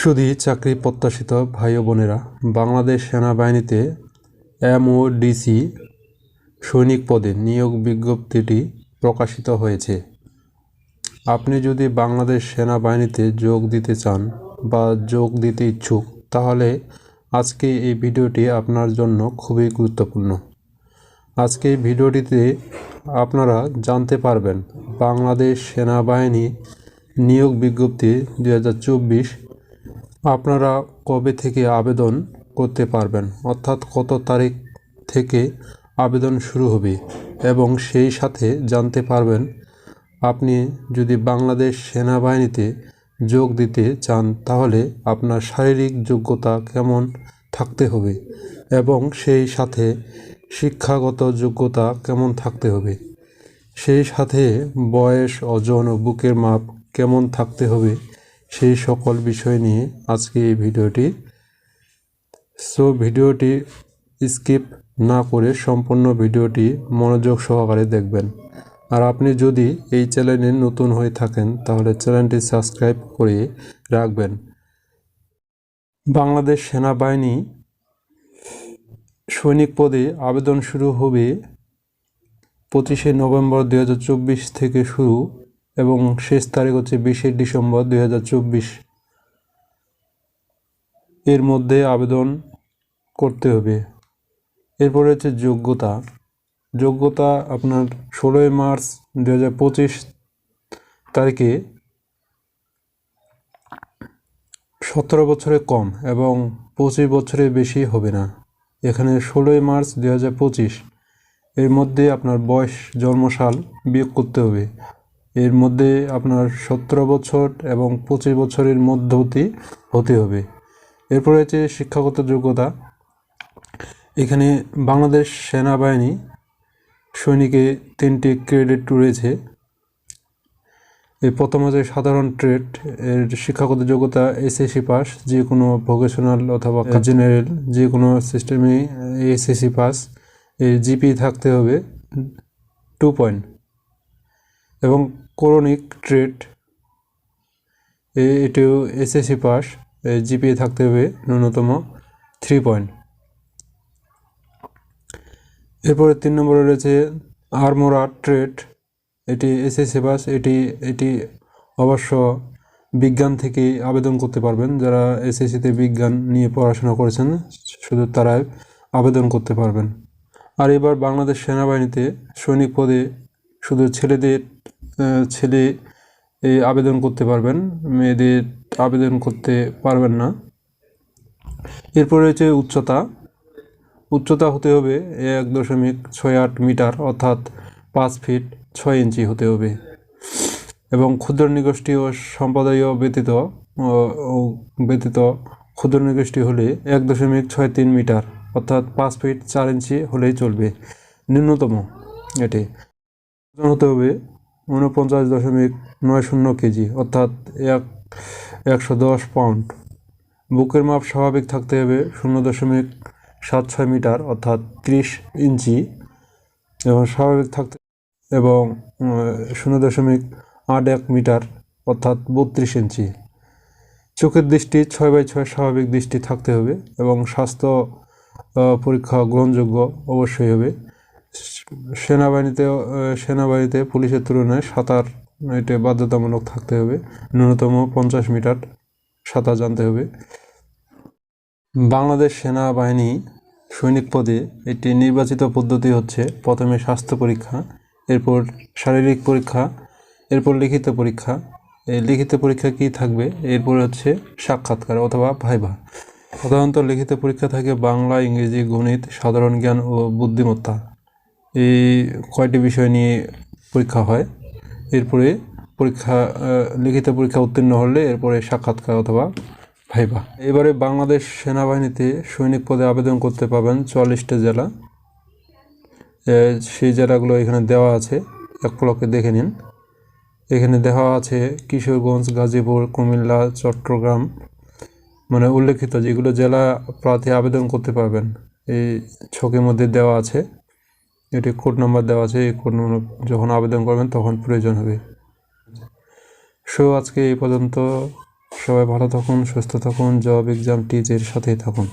শুধু চাকরি প্রত্যাশিত ভাই বোনেরা, বাংলাদেশ সেনাবাহিনীতে এমওডিসি সৈনিক পদে নিয়োগ বিজ্ঞপ্তিটি প্রকাশিত হয়েছে। আপনি যদি বাংলাদেশ সেনাবাহিনীতে যোগ দিতে চান বা যোগ দিতে ইচ্ছুক, তাহলে আজকে এই ভিডিওটি আপনার জন্য খুবই গুরুত্বপূর্ণ। আজকে এই ভিডিওটিতে আপনারা জানতে পারবেন বাংলাদেশ সেনাবাহিনী নিয়োগ বিজ্ঞপ্তি দু হাজার চব্বিশ আপনারা কবে থেকে আবেদন করতে পারবেন? অর্থাৎ কত তারিখ থেকে আবেদন শুরু হবে? এবং সেই সাথে জানতে পারবেন, আপনি যদি বাংলাদেশ সেনাবাহিনীতে যোগ দিতে চান, তাহলে আপনার শারীরিক যোগ্যতা কেমন থাকতে হবে? এবং সেই সাথে শিক্ষাগত যোগ্যতা কেমন থাকতে হবে? সেই সাথে বয়স, ওজন ও বুকের মাপ কেমন থাকতে হবে? সেই সকল বিষয় নিয়ে আজকে এই ভিডিওটি। সো ভিডিওটি স্কিপ না করে সম্পূর্ণ ভিডিওটি মনোযোগ সহকারে দেখবেন। আর আপনি যদি এই চ্যানেলে নতুন হয়ে থাকেন, তাহলে চ্যানেলটি সাবস্ক্রাইব করে রাখবেন। বাংলাদেশ সেনাবাহিনী সৈনিক পদে আবেদন শুরু হবে পঁচিশে নভেম্বর দু হাজার চব্বিশ থেকে শুরু এবং শেষ তারিখ হচ্ছে বিশে ডিসেম্বর দুই হাজার চব্বিশ। এর মধ্যে আবেদন করতে হবে। এরপরে হচ্ছে যোগ্যতা। যোগ্যতা আপনার ষোলোই মার্চ দু হাজার পঁচিশ তারিখে সতেরো বছরে কম এবং পঁচিশ বছরে বেশি হবে না। এখানে ষোলোই মার্চ দু হাজার পঁচিশ এর মধ্যে আপনার বয়স, জন্মসাল বিয়োগ করতে হবে। এর মধ্যে আপনার সতেরো বছর এবং পঁচিশ বছরের মধ্যবর্তী হতে হবে। এরপরে হচ্ছে শিক্ষাগত যোগ্যতা। এখানে বাংলাদেশ সেনাবাহিনী সৈনিকে তিনটি ক্রেডিট রয়েছে। এই প্রথম হচ্ছে সাধারণ ট্রেড। এর শিক্ষাগত যোগ্যতা এসএসসি পাস যে কোনো ভোকেশনাল অথবা জেনারেল যে কোনো সিস্টেমে এসএসসি পাস। এর জিপি থাকতে হবে। Two point. এবং করণিক ট্রেড এটিও এসএসসি পাস জিপিএ থাকতে হবে ন্যূনতম থ্রি পয়েন্ট এরপরে তিন নম্বরে রয়েছে আরমোরা ট্রেড এটি এসএসসি পাস, এটি এটি অবশ্য বিজ্ঞান থেকে আবেদন করতে পারবেন। যারা এসএসসিতে বিজ্ঞান নিয়ে পড়াশোনা করেছেন, শুধু তারাই আবেদন করতে পারবেন। আর এবার বাংলাদেশ সেনাবাহিনীতে সৈনিক পদে শুধু ছেলেদের ছেলে আবেদন করতে পারবেন, মেয়েদের আবেদন করতে পারবেন না। এরপরে রয়েছে উচ্চতা। উচ্চতা হতে হবে এক দশমিক ছয় আট মিটার, অর্থাৎ পাঁচ ফিট ছয় ইঞ্চি হতে হবে। এবং ক্ষুদ্র নিগোষ্ঠী ও সম্প্রদায় ব্যতীত ব্যতীত ক্ষুদ্র নিগোষ্ঠী হলে এক দশমিক ছয় তিন মিটার, অর্থাৎ পাঁচ ফিট চার ইঞ্চি হলেই চলবে। ন্যূনতম এটি। হতে হবে উনপঞ্চাশ দশমিক নয় শূন্য কেজি, অর্থাৎ এক, একশো দশ পাউন্ড। বুকের মাপ স্বাভাবিক থাকতে হবে শূন্য দশমিক সাত ছয় মিটার, অর্থাৎ ত্রিশ ইঞ্চি। এবং স্বাভাবিক থাকতে এবং শূন্য দশমিক আট এক মিটার, অর্থাৎ বত্রিশ ইঞ্চি। চোখের দৃষ্টি ছয় বাই ছয় স্বাভাবিক দৃষ্টি থাকতে হবে এবং স্বাস্থ্য পরীক্ষা গ্রহণযোগ্য অবশ্যই হবে। সেনাবাহিনীতে সেনাবাহিনীতে পুলিশের তুলনায় সাঁতার এটা বাধ্যতামূলক থাকতে হবে। ন্যূনতম পঞ্চাশ মিটার সাঁতার জানতে হবে। বাংলাদেশ সেনাবাহিনী সৈনিক পদে একটি নির্বাচিত পদ্ধতি হচ্ছে প্রথমে স্বাস্থ্য পরীক্ষা, এরপর শারীরিক পরীক্ষা, এরপর লিখিত পরীক্ষা। এই লিখিত পরীক্ষা কি থাকবে? এরপর হচ্ছে সাক্ষাৎকার অথবা ভাইভা। সাধারণত লিখিত পরীক্ষা থাকে বাংলা, ইংরেজি, গণিত, সাধারণ জ্ঞান ও বুদ্ধিমত্তা। এই কয়টি বিষয় নিয়ে পরীক্ষা হয়? এরপরে পরীক্ষা লিখিত পরীক্ষা উত্তীর্ণ হলে এরপরে সাক্ষাৎকার অথবা ভাইবা। এবারে বাংলাদেশ সেনাবাহিনীতে সৈনিক পদে আবেদন করতে পাবেন চুয়াল্লিশটা জেলা। সেই জেলাগুলো এখানে দেওয়া আছে, এক পলকে দেখে নিন। এখানে দেওয়া আছে কিশোরগঞ্জ, গাজীপুর, কুমিল্লা, চট্টগ্রাম। মানে উল্লেখিত যেগুলো জেলা প্রার্থী আবেদন করতে পারবেন। এই ছকের মধ্যে দেওয়া আছে। এটি কোড নাম্বার দেওয়া আছে, এই কোড নাম্বার যখন আবেদন করবেন তখন প্রয়োজন হবে। সো আজকে এই পর্যন্ত। সবাই ভালো থাকুন, সুস্থ থাকুন, জব এক্সাম টিজের সাথেই থাকুন।